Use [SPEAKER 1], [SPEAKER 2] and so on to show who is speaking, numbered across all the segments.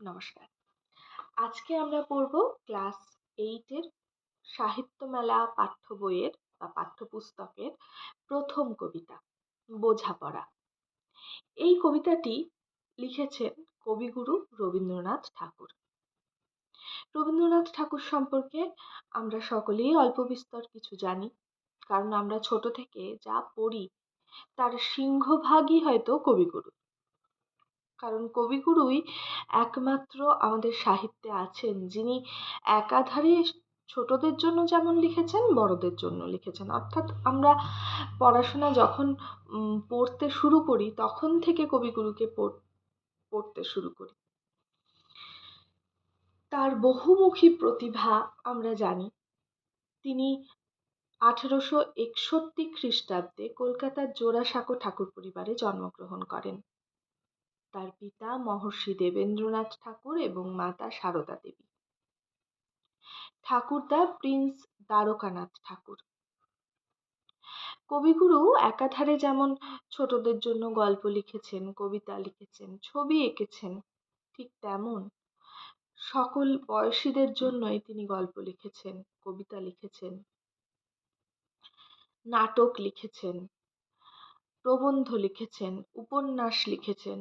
[SPEAKER 1] নমস্কার। আজকে আমরা পড়ব ক্লাস এইটের সাহিত্য মেলা পাঠ্য বইয়ের বা পাঠ্যপুস্তকের প্রথম কবিতা, বোঝাপড়া। এই কবিতাটি লিখেছেন কবিগুরু রবীন্দ্রনাথ ঠাকুর। রবীন্দ্রনাথ ঠাকুর সম্পর্কে আমরা সকলেই অল্প বিস্তর কিছু জানি, কারণ আমরা ছোট থেকে যা পড়ি তার সিংহভাগই হয়তো কবিগুরু। কারণ কবিগুরুই একমাত্র আমাদের সাহিত্যে আছেন। যিনি একাধারে ছোটদের জন্য যেমন লিখেছেন, বড়দের জন্য লিখেছেন। অর্থাৎ আমরা পড়াশোনা যখন পড়তে শুরু করি, তখন থেকে কবিগুরুকে পড়তে শুরু করি। তার বহুমুখী প্রতিভা আমরা জানি। তিনি আঠেরোশো একষট্টি খ্রিস্টাব্দে কলকাতার জোড়াসাঁকো ঠাকুর পরিবারে জন্মগ্রহণ করেন। তার পিতা মহর্ষি দেবেন্দ্রনাথ ঠাকুর এবং মাতা সারদা দেবী। ঠাকুরদা প্রিন্স দ্বারকানাথ ঠাকুর। কবিগুরু একাধারে যেমন ছোটদের জন্য গল্প লিখেছেন, কবিতা লিখেছেন, ছবি এঁকেছেন, ঠিক তেমন সকল বয়সীদের জন্যই তিনি গল্প লিখেছেন, কবিতা লিখেছেন, নাটক লিখেছেন, প্রবন্ধ লিখেছেন, উপন্যাস লিখেছেন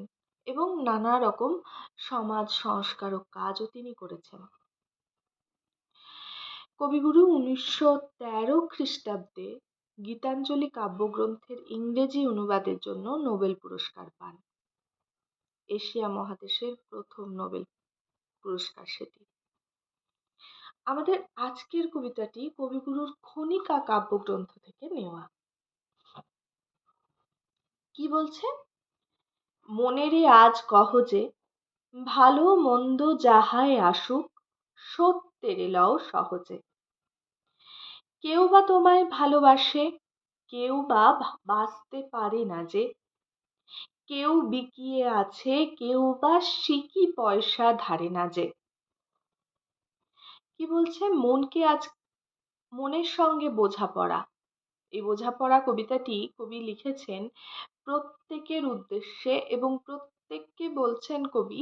[SPEAKER 1] এবং নানা রকম সমাজ সংস্কারক কাজও তিনি করেছেন। কবিগুরু উনিশশো তেরো খ্রিস্টাব্দে গীতাঞ্জলি কাব্যগ্রন্থের ইংরেজি অনুবাদের জন্য নোবেল পুরস্কার পান। এশিয়া মহাদেশের প্রথম নোবেল পুরস্কার সেটি। আমাদের আজকের কবিতাটি কবিগুরুর খনিকা কাব্যগ্রন্থ থেকে নেওয়া। কি বলছে? মনেরে আজ কহ যে, ভালো মন্দ যাহাই আসুক, সত্যেরে লও সহজে। কেউ বা তোমায় ভালোবাসে, কেউ বা বাঁচতে পারে না যে। কেউ বিকিয়ে আছে, কেউ বা সিকি পয়সা ধারে না যে। কি বলছে? মনকে আজ মনের সঙ্গে বোঝাপড়া। এই বোঝাপড়া কবিতাটি কবি লিখেছেন প্রত্যেকের উদ্দেশ্যে এবং প্রত্যেককে বলছেন কবি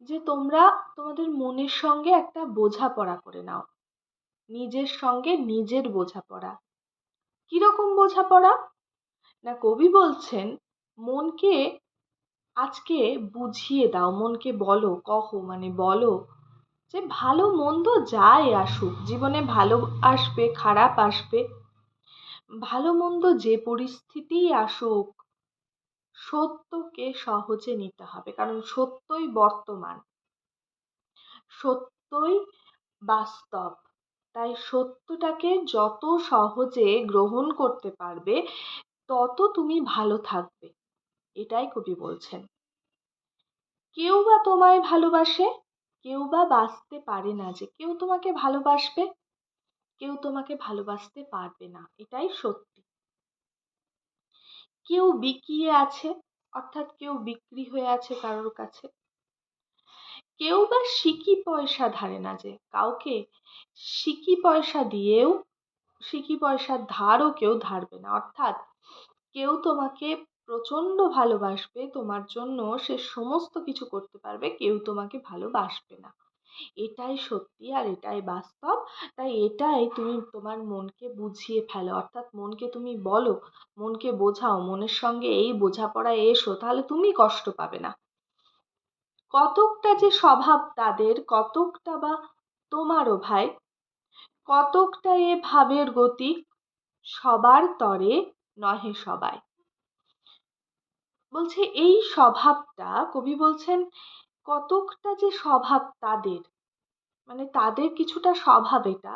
[SPEAKER 1] যে, তোমরা তোমাদের মনের সঙ্গে একটা বোঝাপড়া করে নাও। নিজের সঙ্গে নিজের বোঝাপড়া। কীরকম বোঝাপড়া? না, কবি বলছেন, মনকে আজকে বুঝিয়ে দাও, মনকে বলো, কহো মানে বলো যে, ভালো মন্দ যাই আসুক, জীবনে ভালো আসবে, খারাপ আসবে ভালো মন্দ যে পরিস্থিতিই আসুক, সত্যকে সহজে নিতে হবে। কারণ সত্যই বর্তমান, সত্যই বাস্তব। তাই সত্যটাকে যত সহজে গ্রহণ করতে পারবে, তত তুমি ভালো থাকবে। এটাই কবি বলছেন। কেউ বা তোমায় ভালোবাসে, কেউ বা বাঁচতে পারে না যে, কেউ তোমাকে ভালোবাসবে। কেউ তোমাকে ভালোবাসতে পারবে না, এটাই সত্যি। কেউ বিকিয়ে আছে, অর্থাৎ কেউ বিক্রি হয়ে আছে কারোর কাছে। কেউ বা সিকি পয়সা ধারে না যে, কাউকে সিকি পয়সা দিয়েও, সিকি পয়সার ধারও কেউ ধারবে না। অর্থাৎ কেউ তোমাকে প্রচণ্ড ভালোবাসবে, তোমার জন্য সে সমস্ত কিছু করতে পারবে, কেউ তোমাকে ভালোবাসবে না। এটাই সত্যি আর এটাই বাস্তব। তাই এটাই তুমি তোমার মনকে বুঝিয়ে ফেলো। অর্থাৎ মনকে তুমি বলো, মনকে বোঝাও, মনের সঙ্গে এই বোঝাপড়ায় এসো, তাহলে তুমি কষ্ট পাবে না। কতকটা যে স্বভাব তাদের, কতকটা বা তোমারও ভাই, কতকটা এ ভাবের গতি সবার তরে নহে সবাই। বলছে এই স্বভাবটা, কবি বলছেন কতকটা যে স্বভাব তাদের মানে তাদের কিছুটা স্বভাব এটা,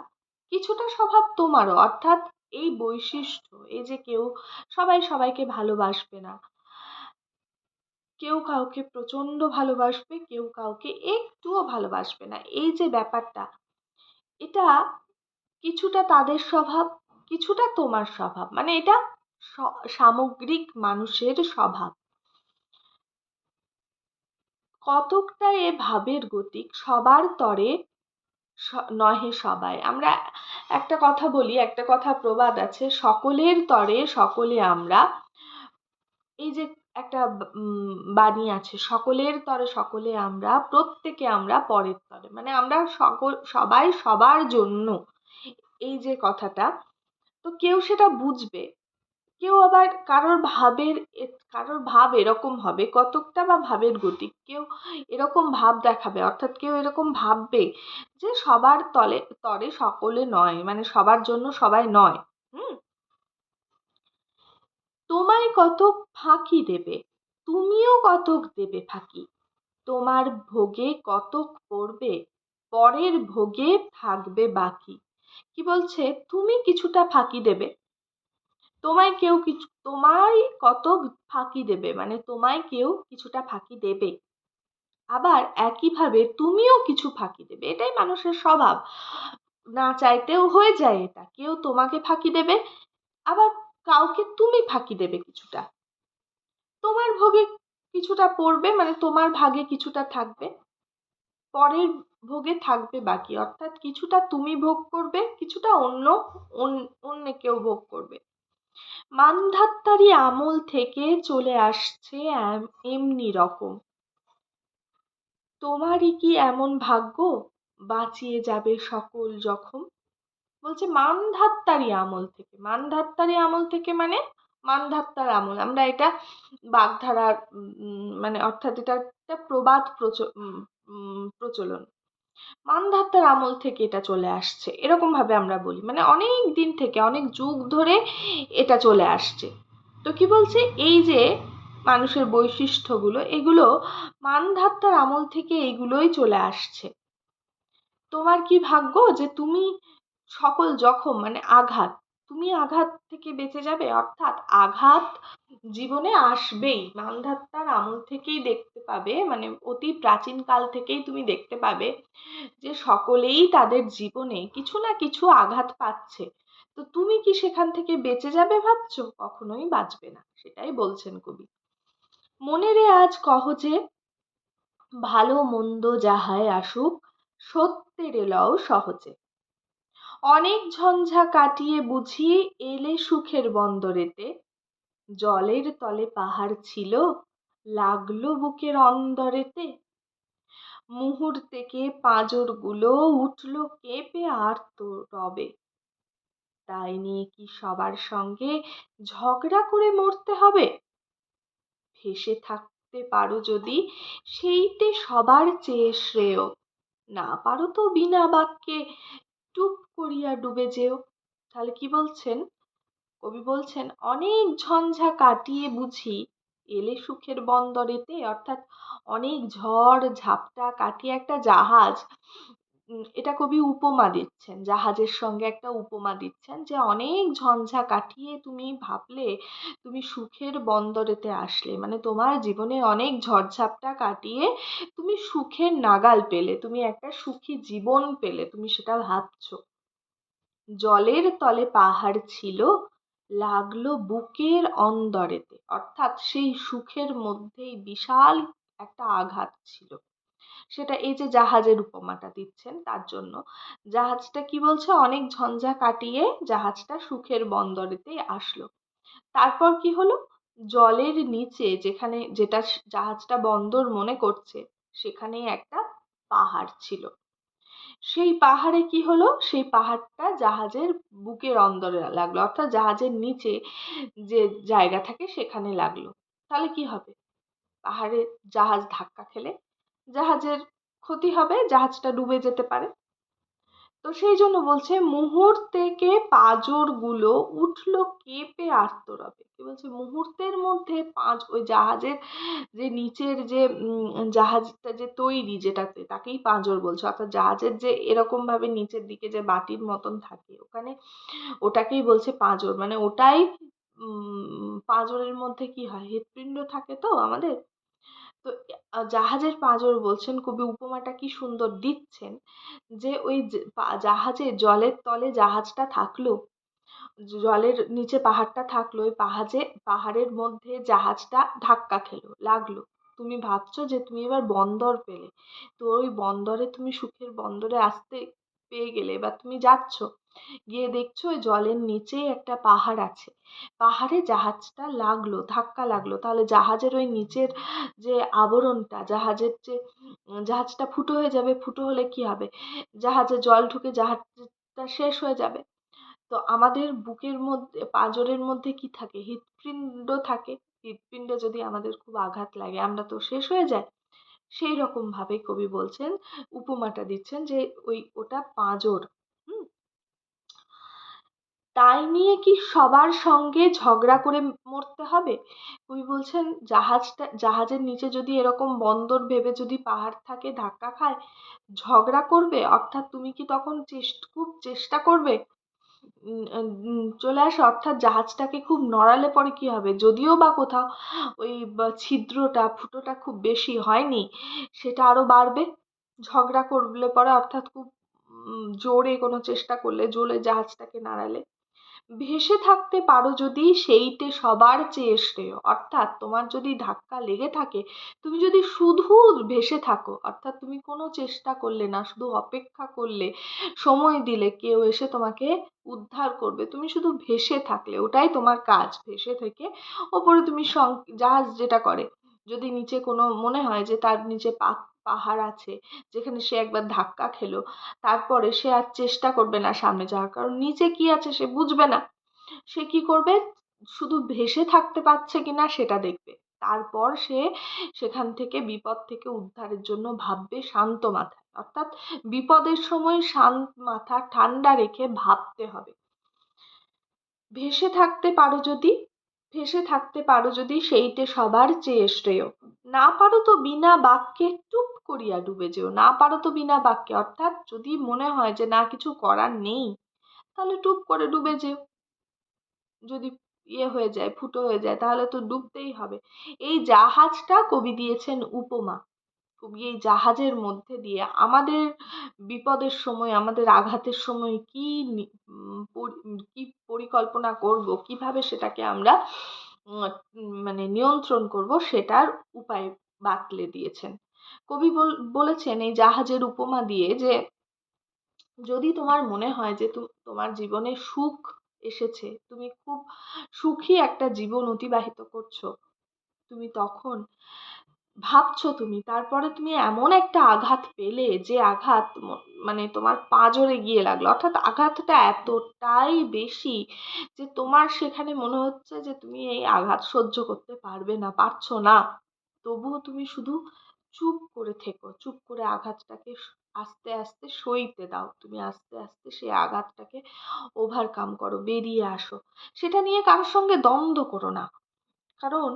[SPEAKER 1] কিছুটা স্বভাব তোমারও, অর্থাৎ এই বৈশিষ্ট্য, এই যে কেউ সবাই সবাইকে ভালোবাসবে না, কেউ কাউকে প্রচণ্ড ভালোবাসবে, কেউ কাউকে একটুও ভালোবাসবে না, এই যে ব্যাপারটা, এটা কিছুটা তাদের স্বভাব, কিছুটা তোমার স্বভাব মানে এটা সামগ্রিক মানুষের স্বভাব। কতকটা এ ভাবের গতিক সবার তরে নহে সবাই। আমরা একটা কথা বলি, একটা কথা প্রবাদ আছে, সকলের তরে সকলে আমরা। এই যে একটা বাণী আছে, সকলের তরে সকলে আমরা, প্রত্যেকে আমরা পরের তরে। মানে আমরা সকল, সবাই সবার জন্য এই যে কথাটা, তো কেউ সেটা বুঝবে। কেউ আবার কারোর ভাবের কারোর ভাব এরকম হবে, কতকটা বা ভাবের গতি, কেউ এরকম ভাব দেখাবে, অর্থাৎ কেউ এরকম ভাববে যে সবার তলে, তরে সকলে নয় মানে সবার জন্য সবাই নয়, হুম? তোমায় কতক ফাঁকি দেবে, তুমিও কতক দেবে ফাঁকি, তোমার ভোগে কতক পড়বে, পরের ভোগে থাকবে বাকি, কি বলছে? তুমি কিছুটা ফাঁকি দেবে। তোমায় কেউ কিছু, তোমায় কত ফাঁকি দেবে? মানে তোমায় কেউ কিছুটা ফাঁকি দেবে। আবার একইভাবে তুমিও কিছু ফাঁকি দেবে। এটাই মানুষের স্বভাব। না চাইতেও হয়ে যায় এটা। কেউ তোমাকে ফাঁকি দেবে, আবার কাউকে তুমি ফাঁকি দেবে কিছুটা। তোমার ভোগে কিছুটা পড়বে মানে তোমার ভাগে কিছুটা থাকবে। পরের ভোগে থাকবে বাকি। অর্থাৎ কিছুটা তুমি ভোগ করবে, কিছুটা অন্য অন্য কেউ ভোগ করবে। মান্ধাত্তারি আমল থেকে চলে আসছে এমনি রকম। তোমারই কি এমন ভাগ্য? বাঁচিয়ে যাবে সকল জখম। বলছে মানধাত্তারি আমল থেকে। মানধাত্তারি আমল থেকে মানে? মানধাত্তার আমল। আমরা এটা বাগধারার মানে অর্থাৎ এটা একটা প্রবাদ প্রচলন। মানধাত্তার আমল থেকে এটা চলে আসছে। এরকম ভাবে আমরা বলি। মানে অনেক দিন থেকে, অনেক যুগ ধরে এটা চলে আসছে। তো কি বলছে? এই যে মানুষের বৈশিষ্ট্যগুলো, এগুলো মানধাত্তার আমল থেকে এগুলোই চলে আসছে। তোমার কি ভাগ্য? যে তুমি সকল জখম মানে আঘাত তুমি আঘাত থেকে বেঁচে যাবে, অর্থাৎ আঘাত জীবনে আসবেই। মানধাত্তার আমল থেকেই দেখতে পাবে মানে অতি প্রাচীন কাল থেকেই তুমি দেখতে পাবে যে সকলেই তাদের জীবনে কিছু না কিছু আঘাত পাচ্ছে। তো তুমি কি সেখান থেকে বেঁচে যাবে ভাবছ? কখনোই বাঁচবে না, সেটাই বলছেন কবি। মনে রে আজ কহ যে, ভালো মন্দ যাহায় আসুক, সত্যের লও সহজে। অনেক ঝঞ্ঝা কাটিয়ে বুঝি এলে সুখের বন্দরেতে। জলের তলে পাহাড় ছিল, লাগল বুকের অন্দরেতে। মুহূর্তেকে পাঁজরগুলো উঠল কেঁপে আর তো রবে। তাই নিয়ে কি সবার সঙ্গে ঝগড়া করে মরতে হবে? ভেসে থাকতে পারো যদি সেইটে সবার চেয়ে শ্রেয়। না পারো তো বিনা বাক্যে, টুপ করিয়া ডুবে যেও। তাহলে কি বলছেন? কবি বলছেন, অনেক ঝঞ্ঝা কাটিয়ে বুঝি এলে সুখের বন্দরেতে, অর্থাৎ অনেক ঝড় ঝাপটা কাটিয়ে একটা জাহাজ এটা কবি উপমা দিচ্ছেন, জাহাজের সঙ্গে একটা উপমা দিচ্ছেন যে, অনেক ঝঞ্ঝা কাটিয়ে তুমি ভাবলে তুমি সুখের বন্দরেতে আসলে। মানে তোমার জীবনে অনেক ঝড়ঝাপটা কাটিয়ে তুমি সুখের নাগাল পেলে, তুমি একটা সুখী জীবন পেলে, তুমি সেটা ভাবছ। জলের তলে পাহাড় ছিল, লাগল বুকের অন্দরেতে। অর্থাৎ সেই সুখের মধ্যেই বিশাল একটা আঘাত ছিল। সেটা এই যে জাহাজের উপমাটা দিচ্ছেন, তার জন্য। জাহাজটা কি বলছে? অনেক ঝঞ্ঝা কাটিয়ে জাহাজটা সুখের বন্দরেতে আসলো। তারপর কি হলো? জলের নিচে যেখানে, যেটা জাহাজটা বন্দর মনে করছে সেখানে একটা পাহাড় ছিল। সেই পাহাড়ে কি হলো? সেই পাহাড়টা জাহাজের বুকের অন্দরে লাগল, অর্থাৎ জাহাজের নিচে যে জায়গা থাকে সেখানে লাগল। তাহলে কি হবে? পাহাড়ে জাহাজ ধাক্কা খেলে জাহাজের ক্ষতি হবে, জাহাজটা ডুবে যেতে পারে। তো সেই জন্য বলছে মুহূর্তেকে পাঁজরগুলো উঠল কেঁপে আর্তরবে? কি বলছে, মুহূর্তের মধ্যে পাঁচ, ওই জাহাজের যে নিচের যে জাহাজটা যে তৈরি যেটাতে, তাকেই পাঁজর বলছে। অর্থাৎ জাহাজের যে এরকম ভাবে নিচের দিকে যে বাটির মতন থাকে, ওখানে ওটাকেই বলছে পাঁজর। মানে ওটাই পাঁজরের মধ্যে কি হয়? হৃৎপিণ্ড থাকে তো আমাদের? তো জাহাজের পাঁজর বলছেন কবি উপমাটা কি সুন্দর দিচ্ছেন যে ওই জাহাজে জলের তলে জাহাজটা থাকল, জলের নিচে পাহাড়টা থাকল, ওই পাহাজে, পাহাড়ের মধ্যে জাহাজটা ধাক্কা খেলো, লাগল। তুমি ভাবছ যে তুমি এবার বন্দর পেলে, তো ওই বন্দরে তুমি সুখের বন্দরে আসতে পেয়ে গেলে এবার তুমি যাচ্ছ, গিয়ে দেখছ ওই জলের নিচেই একটা পাহাড় আছে। পাহাড়ে জাহাজটা লাগল, ধাক্কা লাগল। তাহলে জাহাজের ওই নিচের যে আবরণটা, জাহাজের যে জাহাজটা ফুটো হয়ে যাবে, ফুটো হলে কি হবে? জাহাজে জল ঢুকে জাহাজটা শেষ হয়ে যাবে। তো আমাদের বুকের মধ্যে, পাঁজরের মধ্যে কি থাকে? হৃৎপিণ্ড থাকে। হৃৎপিণ্ডে যদি আমাদের খুব আঘাত লাগে, আমরা তো শেষ হয়ে যাই। সেই রকমভাবে কবি বলছেন, উপমাটা দিচ্ছেন যে ওই ওটা পাঁজর তাই নিয়ে কি সবার সঙ্গে ঝগড়া করে মরতে হবে? কবি বলছেন, জাহাজটা, জাহাজের নিচে যদি এরকম বন্দর ভেবে যদি পাহাড় থাকে, ধাক্কা খায়, ঝগড়া করবে? অর্থাৎ তুমি কি তখন খুব চেষ্টা করবে? চলে আসে, অর্থাৎ জাহাজটাকে খুব নড়ালে পরে কি হবে? যদিও বা কোথাও ওই ছিদ্রটা, ফুটোটা খুব বেশি হয়নি, সেটা আরও বাড়বে। ঝগড়া করলে পরে অর্থাৎ খুব জোরে কোনো চেষ্টা করলে জোরে জাহাজটাকে নাড়ালে। ভেসে থাকতে পারো যদি সেইটে সবার চেয়ে শ্রেয়। অর্থাৎ তোমার যদি ধাক্কা লেগে থাকে, তুমি যদি শুধু ভেসে থাকো, অর্থাৎ তুমি কোনো চেষ্টা করলে না, শুধু অপেক্ষা করলে, সময় দিলে, কেউ এসে তোমাকে উদ্ধার করবে। তুমি শুধু ভেসে থাকলে, ওটাই তোমার কাজ। ভেসে থেকে ওপরে তুমি সং জাহাজ যেটা করে, যদি নিচে কোনো মনে হয় যে তার নিচে পাহাড় আছে, যেখানে সে একবার ধাক্কা খেলো। তারপরে সে আর চেষ্টা করবে না সামনে যাওয়ার, কারণ নিচে কি আছে সে বুঝবে না। সে কি করবে? শুধু ভেসে থাকতে পারছে কিনা সেটা দেখবে। তারপর সে সেখান থেকে বিপদ থেকে উদ্ধারের জন্য ভাববে শান্ত মাথায়। অর্থাৎ বিপদের সময় শান্ত মাথা ঠান্ডা রেখে ভাবতে হবে। ভেসে থাকতে পারো যদি। ভেসে থাকতে পারো যদি সেইটে সবার চেয়ে শ্রেয়। না পারো তো বিনা বাক্যে টুপ করিয়া ডুবে যেও। না পারো তো বিনা বাক্যে, অর্থাৎ যদি মনে হয় যে না, কিছু করার নেই, তাহলে টুপ করে ডুবে যেও। যদি ইয়ে হয়ে যায়, ফুটো হয়ে যায়, তাহলে তো ডুবতেই হবে। এই জাহাজটা কবি দিয়েছেন উপমা। এই জাহাজের মধ্যে দিয়ে আমাদের বিপদের সময়, আমাদের আঘাতের সময় কি কি পরিকল্পনা করব, কীভাবে সেটাকে আমরা মানে নিয়ন্ত্রণ করব সেটার উপায় বাতলে দিয়েছেন। কবি বলেছেন এই জাহাজের উপমা দিয়ে যে, যদি তোমার মনে হয় যে তোমার জীবনে সুখ এসেছে, তুমি খুব সুখী একটা জীবন অতিবাহিত করছ, তুমি তখন ভাবছ তুমি? তারপরে তুমি এমন একটা আঘাত পেলে যে আঘাত মানে তোমার পাঁজরে গিয়ে লাগল। অর্থাৎ আঘাতটা এতটাই বেশি যে তোমার সেখানে মনে হচ্ছে যে তুমি এই আঘাত সহ্য করতে পারবে না, পারছ না। তবুও তুমি শুধু চুপ করে থেকো, চুপ করে আঘাতটাকে আস্তে আস্তে সইতে দাও। তুমি আস্তে আস্তে সেই আঘাতটাকে ওভারকাম করো, বেরিয়ে আসো। সেটা নিয়ে কারোর সঙ্গে দ্বন্দ্ব করো না। কারণ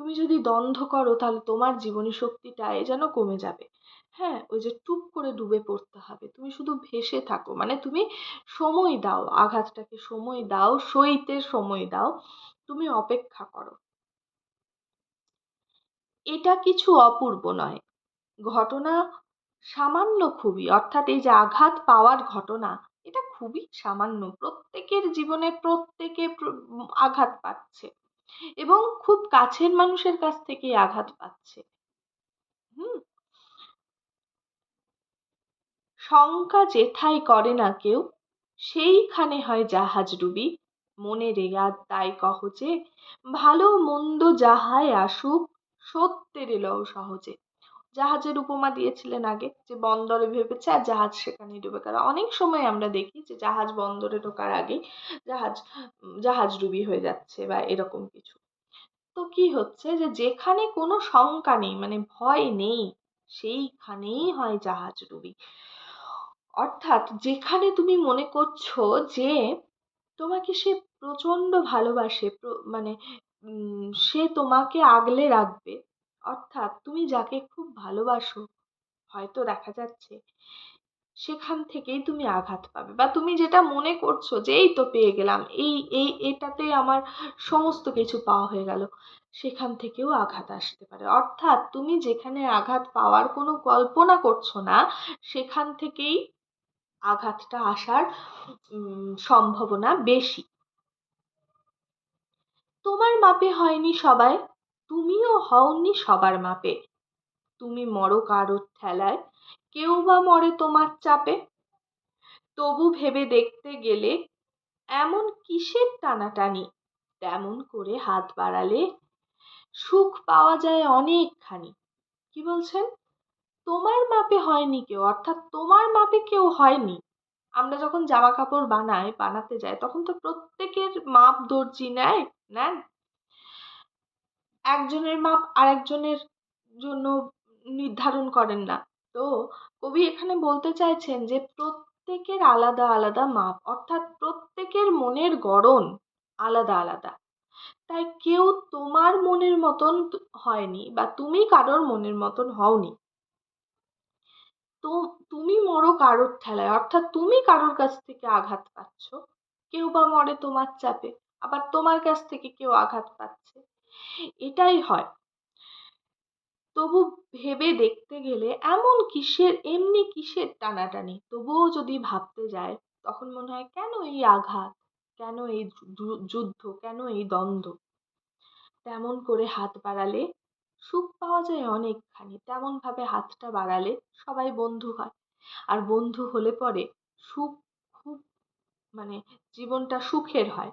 [SPEAKER 1] তুমি যদি দ্বন্দ্ব করো, তাহলে তোমার জীবনী শক্তিটাই যেন কমে যাবে। হ্যাঁ ওই যে টুপ করে ডুবে পড়তে হবে। তুমি শুধু ভেসে থাকো। মানে তুমি সময় দাও, আঘাতটাকে সময় দাও, সইতে সময় দাও। তুমি অপেক্ষা করো। এটা কিছু অপূর্ব নয়। ঘটনা সামান্য খুবই। অর্থাৎ এই যে আঘাত পাওয়ার ঘটনা, এটা খুবই সামান্য। প্রত্যেকের জীবনে প্রত্যেকে আঘাত পাচ্ছে। এবং খুব কাছের মানুষের কাছ থেকে আঘাত পাচ্ছে। শঙ্কা যেথাই করে না কেউ, সেইখানে হয় জাহাজ ডুবি। মনে রেয়াদ তাই কহচে ভালো মন্দ যাহাই আসুক, সত্যের এলও সহজে। জাহাজের উপমা দিয়েছিলেন আগে, যে বন্দরে ভেবেছে আর জাহাজ সেখানে ডুবে। কারণ অনেক সময় আমরা দেখি যে জাহাজ বন্দরে ঢোকার আগে জাহাজ জাহাজ ডুবি হয়ে যাচ্ছে বা এরকম কিছু। তো কি হচ্ছে যে যেখানে কোনো শঙ্কা নেই মানে ভয় নেই, সেইখানেই হয় জাহাজ ডুবি। অর্থাৎ যেখানে তুমি মনে করছ যে তোমাকে সে প্রচণ্ড ভালোবাসে মানে সে তোমাকে আগলে রাখবে অর্থাৎ তুমি যাকে খুব ভালোবাসো, হয়তো দেখা যাচ্ছে সেখান থেকেই তুমি আঘাত পাবে। বা তুমি যেটা মনে করছ যে, এই তো পেয়ে গেলাম, এই এই, এটাতে আমার সমস্ত কিছু পাওয়া হয়ে গেল। সেখান থেকেও আঘাত আসতে পারে। অর্থাৎ তুমি যেখানে আঘাত পাওয়ার কোনো কল্পনা করছ না, সেখান থেকেই আঘাতটা আসার সম্ভাবনা বেশি। তোমার মাপে হয়নি সবাই? তুমিও হওনি সবার মাপে। তুমি মরো কারোর ঠেলায়, কেউ বা মরে তোমার চাপে। তবু ভেবে দেখতে গেলে এমন কিসের টানাটানি? তেমন করে হাত বাড়ালে সুখ পাওয়া যায় অনেকখানি। কি বলছেন? তোমার মাপে হয়নি কেউ, অর্থাৎ তোমার মাপে কেউ হয়নি। আমরা যখন জামা কাপড় বানাই, বানাতে যাই, তখন তো প্রত্যেকের মাপ দর্জি নেয়, নেন? একজনের মাপ আরেকজনের জন্য নির্ধারণ করেন না। তো কবি এখানে বলতে চাইছেন যে, প্রত্যেকের আলাদা আলাদা মাপ, অর্থাৎ প্রত্যেকের মনের গড়ন আলাদা আলাদা। তাই কেউ তোমার মনের মতন হয়নি বা তুমি কারোর মনের মতন হওনি। তো তুমি মরো কারোর ঠেলায়, অর্থাৎ তুমি কারোর কাছ থেকে আঘাত পাচ্ছ। কেউ বা মরে তোমার চাপে, আবার তোমার কাছ থেকে কেউ আঘাত পাচ্ছে। এটাই হয়। তবু ভেবে দেখতে গেলে এমন কিসের, এমনি কিসের টানাটানি? তবুও যদি ভাবতে যায়, তখন মনে হয়, কেন এই আঘাত? কেন এই যুদ্ধ? কেন এই দ্বন্দ্ব? তেমন করে হাত বাড়ালে সুখ পাওয়া যায় অনেকখানি। তেমনভাবে হাতটা বাড়ালে সবাই বন্ধু হয়। আর বন্ধু হলে পরে সুখ খুব মানে জীবনটা সুখের হয়।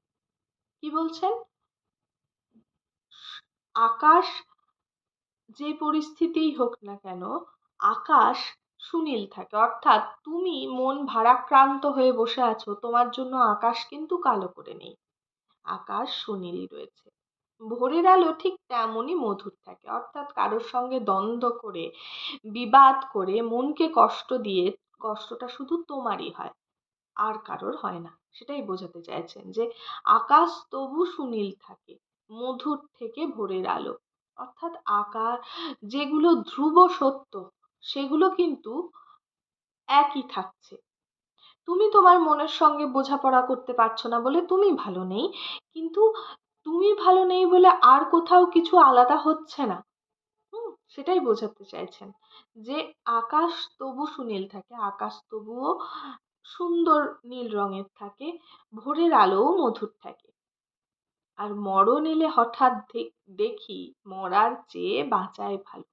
[SPEAKER 1] কি বলছেন? আকাশ যে পরিস্থিতিই হোক না কেন, আকাশ সুনীল থাকে। অর্থাৎ তুমি মন ভারাক্রান্ত হয়ে বসে আছো, তোমার জন্য আকাশ কিন্তু কালো করে নেই। আকাশ সুনীল রয়েছে। ভোরের আলো ঠিক তেমনই মধুর থাকে। অর্থাৎ কারোর সঙ্গে দ্বন্দ্ব করে, বিবাদ করে, মনকে কষ্ট দিয়ে, কষ্টটা শুধু তোমারই হয়, আর কারোর হয় না। সেটাই বোঝাতে চাইছেন যে, আকাশ তবু সুনীল থাকে, মধুর থেকে ভোরের আলো। অর্থাৎ আকার যেগুলো ধ্রুব সত্য, সেগুলো কিন্তু একই থাকছে। তুমি তোমার মনের সঙ্গে বোঝাপড়া করতে পারছ না বলে তুমি ভালো নেই, কিন্তু তুমি ভালো নেই বলে আর কোথাও কিছু আলাদা হচ্ছে না। হুম, সেটাই বোঝাতে চাইছেন যে, আকাশ তবু সুনীল থাকে, আকাশ তবুও সুন্দর নীল রঙের থাকে, ভোরের আলোও মধুর থাকে। আর মরণ এলে হঠাৎ দেখি মরার চেয়ে বাঁচাই ভালো।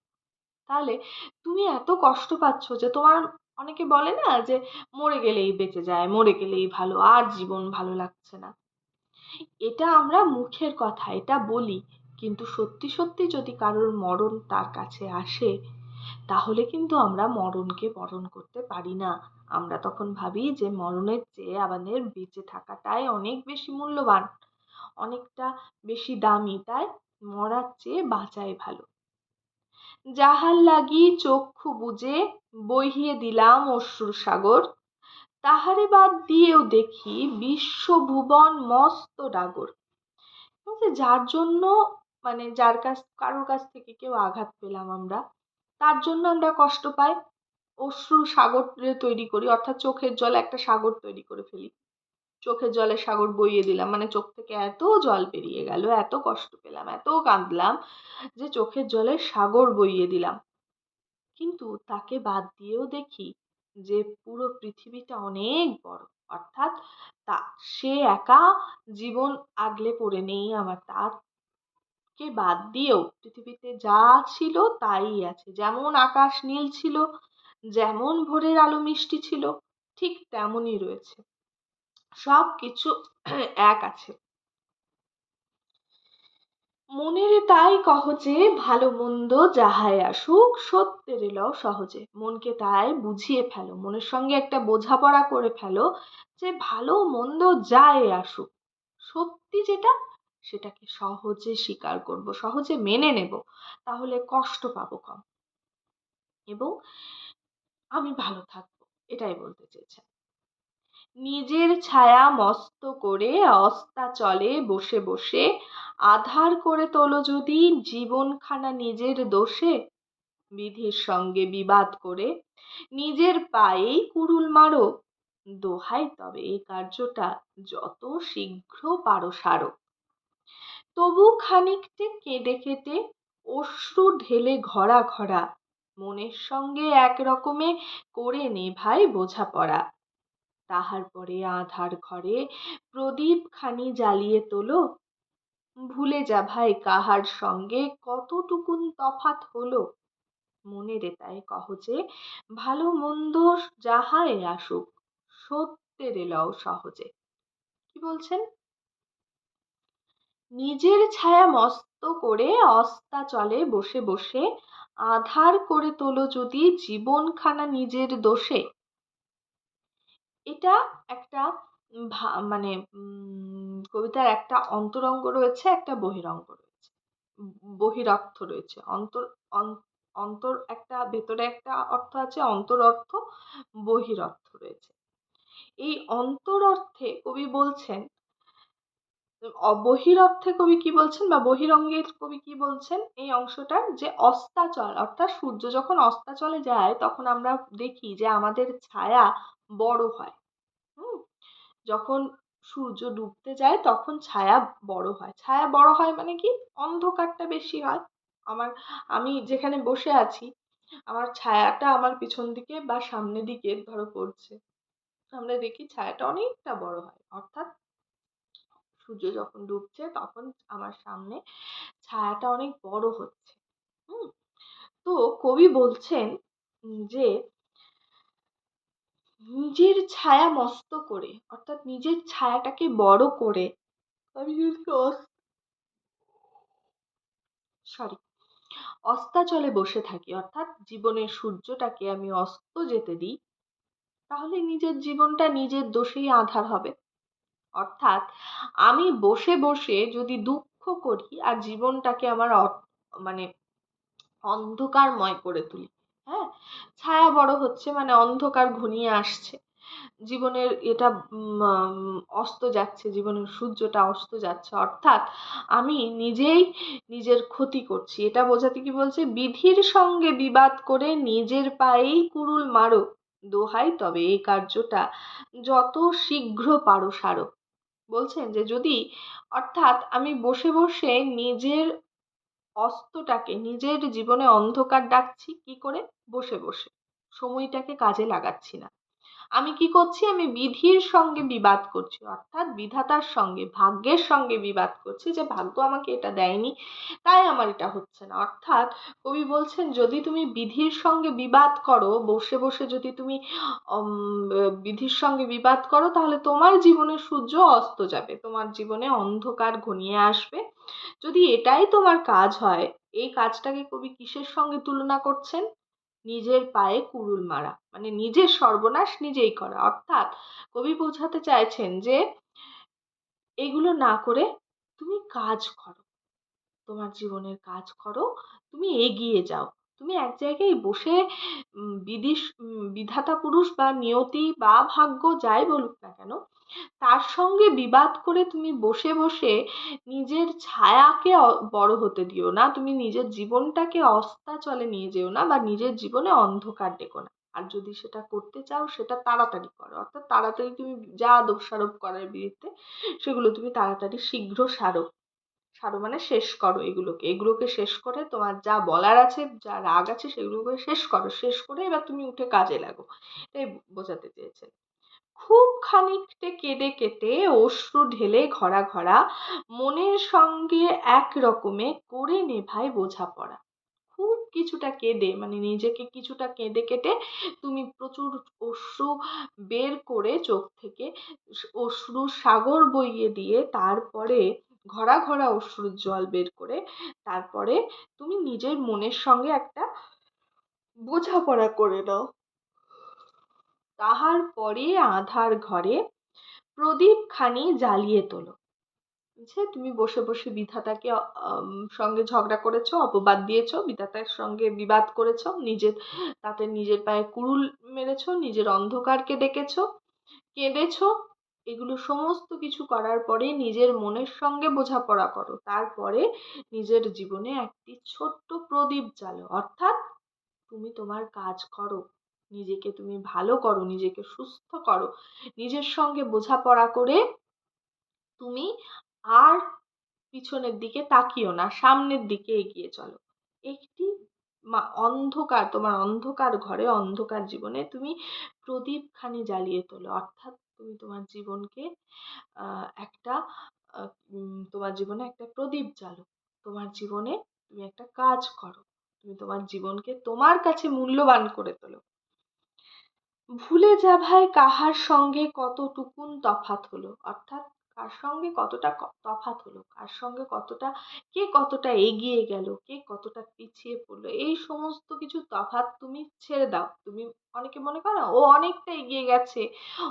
[SPEAKER 1] তাহলে তুমি এত কষ্ট পাচ্ছ যে তোমার অনেকে বলে না যে মরে গেলেই বেঁচে যায়, মরে গেলেই ভালো, আর জীবন ভালো লাগছে না। এটা আমরা মুখের কথা, এটা বলি। কিন্তু সত্যি সত্যি যদি কারোর মরণ তার কাছে আসে, তাহলে কিন্তু আমরা মরণকে বরণ করতে পারি না। আমরা তখন ভাবি যে মরণের চেয়ে আমাদের বেঁচে থাকাটাই অনেক বেশি মূল্যবান, অনেকটা বেশি দামি, তাই মরার চেয়ে বাঁচাই ভালো। যাহার লাগি চক্ষু বুঝে বহিয়ে দিলাম অশ্রুর সাগর, তাহারে বাদ দিয়েও দেখি বিশ্ব ভুবন মস্ত ডাগর। যার জন্য মানে যার কাছ, কারোর কাছ থেকে কেউ আঘাত পেলাম আমরা, তার জন্য আমরা কষ্ট পাই। অশ্রু সাগর তৈরি করি, অর্থাৎ চোখের জল একটা সাগর তৈরি করে ফেলি। চোখের জলে সাগর বইয়ে দিলাম মানে চোখ থেকে এত জল বেরিয়ে গেল, এত কষ্ট পেলাম, এত কাঁদলাম যে চোখের জলে সাগর বইয়ে দিলাম। কিন্তু তাকে বাদ দিয়েও দেখি যে পুরো পৃথিবীটা অনেক বড়, অর্থাৎ তা, সে একা জীবন আগলে পড়ে নেই আমার। তার কে বাদ দিয়েও পৃথিবীতে যা ছিল তাই আছে, যেমন আকাশ নীল ছিল যেমন ভোরের আলো মিষ্টি ছিল, ঠিক তেমনই রয়েছে। সব কিছু এক আছে। মনের তাই কহ যে, ভালো মন্দ যাহাই আসুক, সত্যের লও সহজে। মনকে তাই বুঝিয়ে ফেলো, মনের সঙ্গে একটা বোঝাপড়া করে ফেলো যে, ভালো মন্দ যাই আসুক, সত্যি যেটা, সেটাকে সহজে স্বীকার করব, সহজে মেনে নেব, তাহলে কষ্ট পাবো কম। এবং আমি ভালো থাকব, এটাই বলতে চেয়েছেন নিজের ছায়া মস্ত করে অস্তা চলে বসে বসে, আধার করে তোলো যদি জীবনখানা নিজের দোষে, বিধির সঙ্গে বিবাদ করে, নিজের পায়েই কুড়ুল মারো, দোহাই তবে এই কার্যটা যত শীঘ্র পারো সারো। তবু খানিকটে কেঁদে কেটে অশ্রু ঢেলে ঘরা ঘরা মনের সঙ্গে এক রকমে করে নে ভাই বোঝাপড়া। তাহার পরে আধার ঘরে প্রদীপ খানি জ্বালিয়ে তোলো। ভুলে যা ভাই কাহার সঙ্গে কতটুকুন তফাৎ হলো। মনে রে তাই কহ যে, ভালো মন্দ যাহাই আসুক সত্যের লও সহজে। কি বলছেন? নিজের ছায়া মস্ত করে অস্তাচলে বসে বসে আধার করে তোলো যদি জীবনখানা নিজের দোষে। এটা একটা মানে কবিতার একটা অন্তরঙ্গ রয়েছে, একটা বহিরঙ্গ রয়েছে। বহিরার্থ রয়েছে। অন্তর অন্তর একটা, ভেতরে একটা অর্থ আছে, অন্তর অর্থ বহিরর্থ রয়েছে। এই অন্তর অর্থে কবি বলছেন বহিরর্থে কবি কি বলছেন বা বহিরঙ্গের কবি কি বলছেন? এই অংশটার যে অস্তাচল, অর্থাৎ সূর্য যখন অস্তাচলে যায়, তখন আমরা দেখি যে আমাদের ছায়া বড় হয়। হুম? যখন সূর্য ডুবতে যায়, তখন ছায়া বড় হয়। ছায়া বড় হয় মানে কি? অন্ধকারটা বেশি হয়। আমার, আমি যেখানে বসে আছি, আমার ছায়াটা আমার পিছন দিকে বা সামনের দিকে ধরো পড়ছে। আমরা দেখি ছায়াটা অনেকটা বড় হয়, অর্থাৎ সূর্য যখন ডুবছে তখন আমার সামনে ছায়াটা অনেক বড় হচ্ছে। হুম? তো কবি বলছেন যে নিজের ছায়া মস্ত করে, অর্থাৎ নিজের ছায়াটাকে বড় করে আমি সরি অস্তাচলে বসে থাকি, অর্থাৎ জীবনের সূর্যটাকে আমি অস্ত যেতে দিই, তাহলে নিজের জীবনটা নিজের দোষেই আধার হবে। অর্থাৎ আমি বসে বসে যদি দুঃখ করি আর জীবনটাকে আমার মানে অন্ধকারময় করে তুলি হ্যাঁ? ছায়া বড় হচ্ছে মানে অন্ধকার ঘনিয়ে আসছে। জীবনের এটা অস্ত যাচ্ছে, জীবনের সূর্যটা অস্ত যাচ্ছে। অর্থাৎ আমি নিজেই নিজের ক্ষতি করছি। এটা বোঝাতে কি বলছে? বিধির সঙ্গে বিবাদ করে নিজের পায়েই কুড়ুল মারো, দোহাই তবে এই কার্যটা যত শীঘ্র পারো সারো। বলছেন যে, যদি অর্থাৎ আমি বসে বসে নিজের অস্তটাকে, নিজের জীবনে অন্ধকার ডাকছি, কি করে? বসে বসে। সময়টাকে কাজে লাগাচ্ছি না। আমি কি করছি? আমি বিধির সঙ্গে বিবাদ করছি। অর্থাৎ বিধাতার সঙ্গে, ভাগ্যের সঙ্গে বিবাদ করছি যে ভাগ্য আমাকে এটা দেয়নি, তাই আমার এটা হচ্ছে না। অর্থাৎ কবি বলছেন, যদি তুমি বিধির সঙ্গে বিবাদ করো, বসে বসে যদি তুমি বিধির সঙ্গে বিবাদ করো, তাহলে তোমার জীবনে সূর্য অস্ত যাবে, তোমার জীবনে অন্ধকার ঘনিয়ে আসবে। যদি এটাই তোমার কাজ হয়, এই কাজটাকে কবি কিসের সঙ্গে তুলনা করছেন? নিজের পায়ে কুড়ুল মারা। মানে নিজের সর্বনাশ নিজেই করা। অর্থাৎ কবি বোঝাতে চাইছেন যে, এগুলো না করে তুমি কাজ করো। তোমার জীবনের কাজ করো, তুমি এগিয়ে যাও। তুমি এক জায়গায় বসে বিদিশ বিধাতা পুরুষ বা নিয়তি বা ভাগ্য যাই বলুক না কেন তার সঙ্গে বিবাদ করে তুমি বসে বসে নিজের ছায়াকে বড় হতে দিও না। তুমি নিজের জীবনটাকে অস্তাচলে নিয়ে যেও না বা নিজের জীবনে অন্ধকার ডেকো না। আর যদি সেটা করতে চাও, সেটা তাড়াতাড়ি করো। অর্থাৎ তাড়াতাড়ি তুমি যা দোষারোপ করার বিরুদ্ধে, সেগুলো তুমি তাড়াতাড়ি শীঘ্র সারো। সারো মানে শেষ করো এগুলোকে। এগুলোকে শেষ করে তোমার যা বলার আছে, যা রাগ আছে, সেগুলোকে শেষ করো। শেষ করে এবার তুমি উঠে কাজে লাগো। এটাই বোঝাতে চেয়েছেন। খুব খানিকটে কেঁদে কেটে অশ্রু ঢেলে ঘরা ঘরা মনের সঙ্গে এক রকমে করে নে ভাই বোঝাপড়া। খুব কিছুটা কেঁদে মানে নিজেকে কিছুটা কেঁদে কেটে তুমি প্রচুর অশ্রু বের করে চোখ থেকে অশ্রু সাগর বইয়ে দিয়ে তারপরে ঘরা ঘরা অশ্রুর জল বের করে তারপরে তুমি নিজের মনের সঙ্গে একটা বোঝাপড়া করে নাও। তাহার পরে আধার ঘরে প্রদীপখানি জ্বালিয়ে তোলো। যে তুমি বসে বসে বিধাতাকে সঙ্গে ঝগড়া করেছ, অপবাদ দিয়েছ, বিধাতার সঙ্গে বিবাদ করেছ, নিজের, তাতে নিজের পায়ে কুড়ুল মেরেছো, নিজের অন্ধকারকে ডেকেছো, কেঁদেছো, এগুলো সমস্ত কিছু করার পরে নিজের মনের সঙ্গে বোঝাপড়া করো। তারপরে নিজের জীবনে একটি ছোট্ট প্রদীপ জ্বালো। অর্থাৎ তুমি তোমার কাজ করো। নিজেকে তুমি ভালো করো, নিজেকে সুস্থ করো। নিজের সঙ্গে বোঝাপড়া করে তুমি আর পিছনের দিকে তাকিও না, সামনের দিকে এগিয়ে চলো। একটি অন্ধকার, তোমার অন্ধকার ঘরে, অন্ধকার জীবনে তুমি প্রদীপখানি জ্বালিয়ে তোলো। অর্থাৎ তুমি তোমার জীবনকে একটা তোমার জীবনে একটা প্রদীপ জ্বালো। তোমার জীবনে তুমি একটা কাজ করো। তুমি তোমার জীবনকে তোমার কাছে মূল্যবান করে তোলো। ভুলে যা ভাই কাহার সঙ্গে কতটুকুন তফাৎ হলো? অর্থাৎ কার সঙ্গে কতটা তফাৎ হলো? কার সঙ্গে কতটা, কে কতটা এগিয়ে গেল? কে কতটা পিছিয়ে পড়ল? এই সমস্ত কিছু তফাৎ তুমি ছেড়ে দাও। তুমি অনেকে মনে করো ও অনেকটা এগিয়ে গেছে,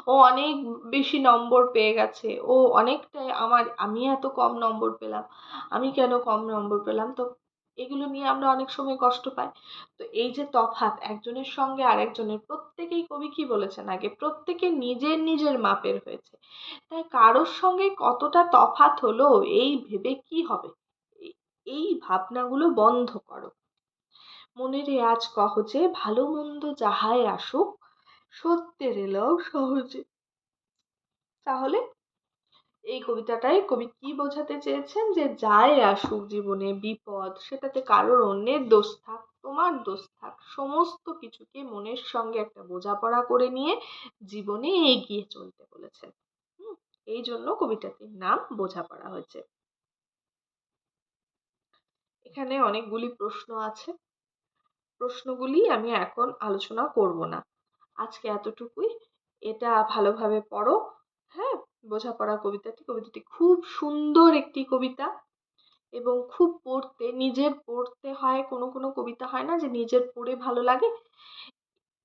[SPEAKER 1] ও অনেক বেশি নম্বর পেয়ে গেছে, ও অনেকটাই আমার, আমি এত কম নম্বর পেলাম, আমি কেন কম নম্বর পেলাম? তো এগুলো নিয়ে আমরা অনেক সময় কষ্ট পাই। তো এই যে তফাৎ, একজনের সঙ্গে আরেকজনের, প্রত্যেকেই কবি কি বলেছেন আগে? প্রত্যেকে নিজের নিজের মাপের হয়েছে। তাই কারোর সঙ্গে কতটা তফাৎ হলো, এই ভেবে কি হবে? এই ভাবনাগুলো বন্ধ করো। মনে রে আজ কহজে, ভালো মন্দ যাহাই আসুক, সত্যের এলেও সহজে। তাহলে এই কবিতাটায় কবি কি বোঝাতে চেয়েছেন? যে যাই আসুক জীবনে বিপদ, সেটাতে কারোর অন্যের দোষ থাক, তোমার দোষ থাক। সমস্ত কিছুকে মনের সঙ্গে একটা বোঝাপড়া করে নিয়ে জীবনে এগিয়ে চলতে বলেছেন এই জন্য কবিতাটির নাম বোঝাপড়া হয়েছে। এখানে অনেকগুলি প্রশ্ন আছে। প্রশ্নগুলি আমি এখন আলোচনা করব না। আজকে এতটুকুই। এটা ভালোভাবে পড়ো হ্যাঁ? বোঝাপড়া কবিতাটি। কবিতাটি খুব সুন্দর একটি কবিতা এবং খুব পড়তে, নিজের পড়তে হয়, কোনো কোনো কবিতা হয় না যে নিজের পড়ে ভালো লাগে।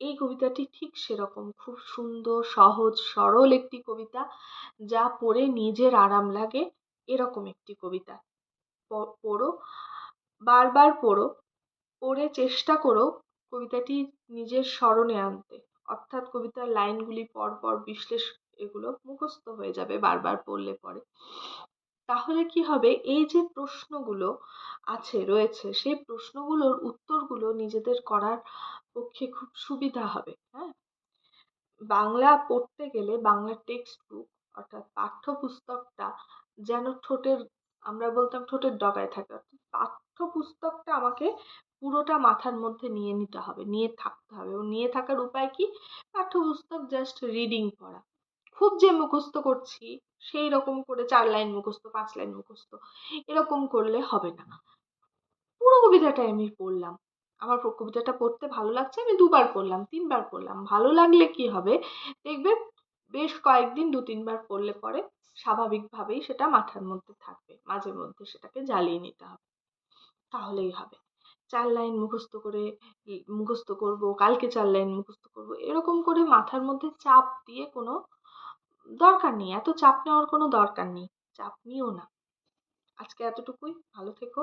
[SPEAKER 1] এই কবিতাটি ঠিক সেরকম, খুব সুন্দর, সহজ, সরল একটি কবিতা যা পড়ে নিজের আরাম লাগে, এরকম একটি কবিতা। পড়ো, বারবার পড়ো, পড়ে চেষ্টা করো কবিতাটি নিজের স্মরণে আনতে। অর্থাৎ কবিতার লাইনগুলি পরপর বিশ্লেষ এগুলো মুখস্থ হয়ে যাবে বারবার পড়লে পরে। তাহলে কি হবে? এই যে প্রশ্নগুলো আছে, রয়েছে, সেই প্রশ্নগুলোর উত্তরগুলো নিজেদের করার পক্ষে খুব সুবিধা হবে হ্যাঁ? বাংলা পড়তে গেলে বাংলা টেক্সট বুক অর্থাৎ পাঠ্যপুস্তকটা যেন ঠোঁটের, আমরা বলতাম ঠোঁটের ডগায় থাকে, অর্থাৎ পাঠ্যপুস্তকটা আমাকে পুরোটা মাথার মধ্যে নিয়ে নিতে হবে, নিয়ে থাকতে হবে। এবং নিয়ে থাকার উপায় কি? পাঠ্যপুস্তক জাস্ট রিডিং পড়া। খুব যে মুখস্থ করছি, সেই রকম করে চার লাইন মুখস্থ, পাঁচ লাইন মুখস্থ, এরকম করলে হবে না। পুরো কবিতাটাই আমি পড়লাম। আমার কবিতাটা পড়তে ভালো লাগছে, আমি দুবার পড়লাম, তিনবার পড়লাম। ভালো লাগলে কি হবে? দেখবে বেশ কয়েকদিন দু, তিনবার পড়লে পরে স্বাভাবিকভাবেই সেটা মাথার মধ্যে থাকবে, মাঝে মধ্যে সেটাকে জ্বালিয়ে নিতে হবে। তাহলেই হবে। চার লাইন মুখস্থ করে মুখস্থ করব, কালকে চার লাইন মুখস্থ করব, এরকম করে মাথার মধ্যে চাপ দিয়ে কোনো দরকার নেই, এত চাপ নেওয়ার কোনো দরকার নেই, চাপ নিও না। আজকে এতটুকুই, ভালো থেকো।